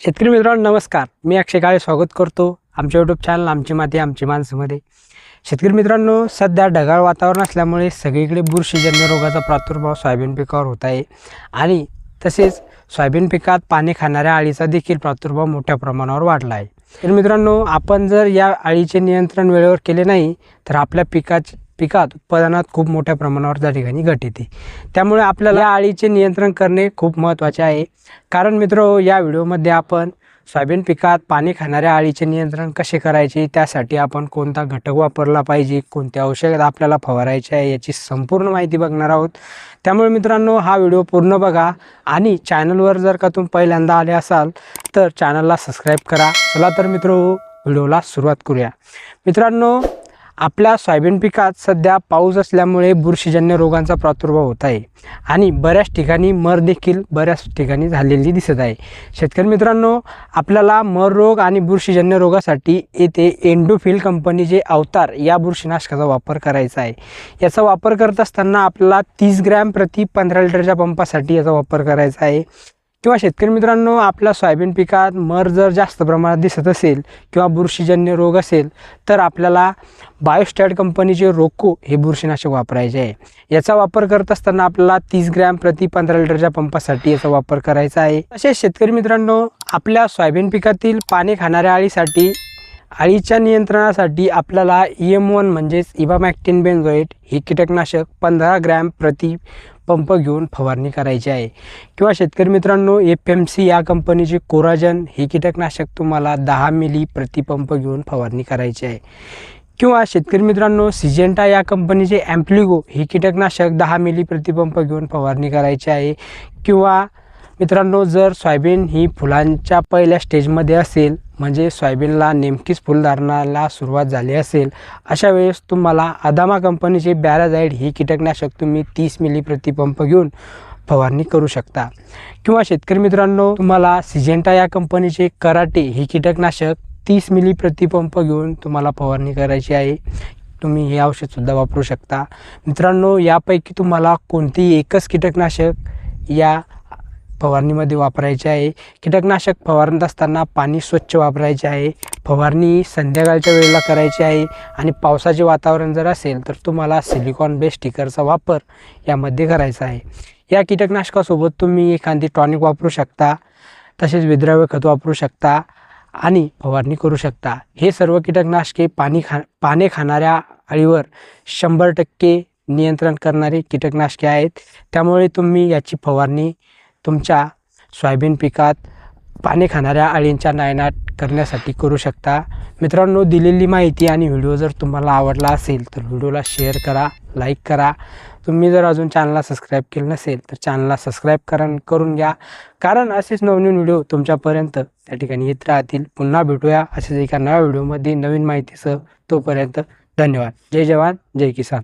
शेतकरी मित्रांनो नमस्कार. मी अक्षय काळे स्वागत करतो आमच्या यूट्यूब चॅनल आमची माती आमची माणसामध्ये. शेतकरी मित्रांनो सध्या ढगाळ वातावरण असल्यामुळे सगळीकडे बुरशीजन्य रोगाचा प्रादुर्भाव सोयाबीन पिकावर होत आहे. आणि तसेच सोयाबीन पिकात पाणी खाणाऱ्या अळीचा देखील प्रादुर्भाव मोठ्या प्रमाणावर वाढला आहे. तर मित्रांनो आपण जर या अळीचे नियंत्रण वेळेवर केले नाही तर आपल्या पिकाची पिकात उत्पादनात खूप मोठ्या प्रमाणावर त्या ठिकाणी घट येते. त्यामुळे आपल्याला या अळीचे नियंत्रण करणे खूप महत्त्वाचे आहे. कारण मित्र या व्हिडिओमध्ये आपण सोयाबीन पिकात पाणी खाणाऱ्या अळीचे नियंत्रण कसे करायचे त्यासाठी आपण कोणता घटक वापरला पाहिजे कोणते औषध आपल्याला फवारायचे आहे याची संपूर्ण माहिती बघणार आहोत. त्यामुळे मित्रांनो हा व्हिडिओ पूर्ण बघा आणि चॅनलवर जर का तुम्ही पहिल्यांदा आले असाल तर चॅनलला सबस्क्राईब करा. चला तर मित्र व्हिडिओला सुरुवात करूया. मित्रांनो आपल्या सोयाबीन पिकात सध्या पाऊस असल्यामुळे बुरशीजन्य रोगांचा प्रादुर्भाव होत आहे. आणि बऱ्याच ठिकाणी मर देखील बऱ्याच ठिकाणी झालेली दिसत आहे. शेतकरी मित्रांनो आपल्याला मर रोग आणि बुरशीजन्य रोगासाठी येथे एंडोफिल कंपनीचे अवतार या बुरशीनाशकाचा वापर करायचा आहे. याचा वापर करत असताना आपल्याला तीस ग्रॅम प्रति पंधरा लिटरच्या पंपासाठी याचा वापर करायचा आहे. किंवा शेतकरी मित्रांनो आपल्या सोयाबीन पिकात मर जर जास्त प्रमाणात दिसत असेल किंवा बुरशीजन्य रोग असेल तर आपल्याला बायोस्टॅट कंपनीचे रोको हे बुरशीनाशक वापरायचे आहे. याचा वापर करत असताना आपल्याला तीस ग्रॅम प्रति पंधरा लिटरच्या पंपासाठी याचा वापर करायचा आहे. तसेच शेतकरी मित्रांनो आपल्या सोयाबीन पिकातील पाणी खाणाऱ्या अळीसाठी अळीच्या नियंत्रणासाठी आपल्याला ई एम वन म्हणजेच इबामॅक्टिन बेन्झोएट ही कीटकनाशक पंधरा ग्रॅम प्रति पंप घेऊन फवारणी करायची आहे. किंवा शेतकरी मित्रांनो एफ एम सी या कंपनीचे कोराजन हे कीटकनाशक तुम्हाला दहा मिली प्रतिपंप घेऊन फवारणी करायची आहे. किंवा शेतकरी मित्रांनो सिजेंटा या कंपनीचे ॲम्प्लिगो हे कीटकनाशक दहा मिली प्रतिपंप घेऊन फवारणी करायची आहे. किंवा मित्रांनो जर सोयाबीन ही फुलांच्या पहिल्या स्टेजमध्ये असेल म्हणजे सोयाबीनला नेमकीच फुलधारणाला सुरुवात झाली असेल अशा वेळेस तुम्हाला अदामा कंपनीचे बॅराझाईड ही कीटकनाशक तुम्ही तीस मिली प्रतिपंप घेऊन फवारणी करू शकता. किंवा शेतकरी मित्रांनो तुम्हाला सिजेंटा या कंपनीचे कराटे हे कीटकनाशक तीस मिली प्रतिपंप घेऊन तुम्हाला फवारणी करायची आहे. तुम्ही हे औषधसुद्धा वापरू शकता. मित्रांनो यापैकी तुम्हाला कोणतेही एकच कीटकनाशक या फवारणीमध्ये वापरायचे आहे. कीटकनाशक फवारत असताना पाणी स्वच्छ वापरायचे आहे. फवारणी संध्याकाळच्या वेळेला करायची आहे आणि पावसाचे वातावरण जर असेल तर तुम्हाला सिलिकॉन बेस्ट स्टिकरचा वापर यामध्ये करायचा आहे. या कीटकनाशकासोबत तुम्ही एखादी टॉनिक वापरू शकता तसेच विद्राव्य खत वापरू शकता आणि फवारणी करू शकता. हे सर्व कीटकनाशके पाणी खा पाने खाणाऱ्या अळीवर शंभर टक्के नियंत्रण करणारे कीटकनाशके आहेत. त्यामुळे तुम्ही याची फवारणी तुमच्या सोयाबीन पिकात पाणी खाणाऱ्या अळींच्या नायनाट करण्यासाठी करू शकता. मित्रांनो दिलेली माहिती आणि व्हिडिओ जर तुम्हाला आवडला असेल तर व्हिडिओला शेअर करा लाईक करा. तुम्ही जर अजून चॅनलला सबस्क्राईब केलं नसेल तर चॅनलला सबस्क्राईब करा करून घ्या. कारण असेच नवनवीन व्हिडिओ तुमच्यापर्यंत त्या ठिकाणी येत राहतील. पुन्हा भेटूया असेच एका नव्या व्हिडिओमध्ये नवीन माहितीसह तोपर्यंत धन्यवाद. जय जवान जय किसान.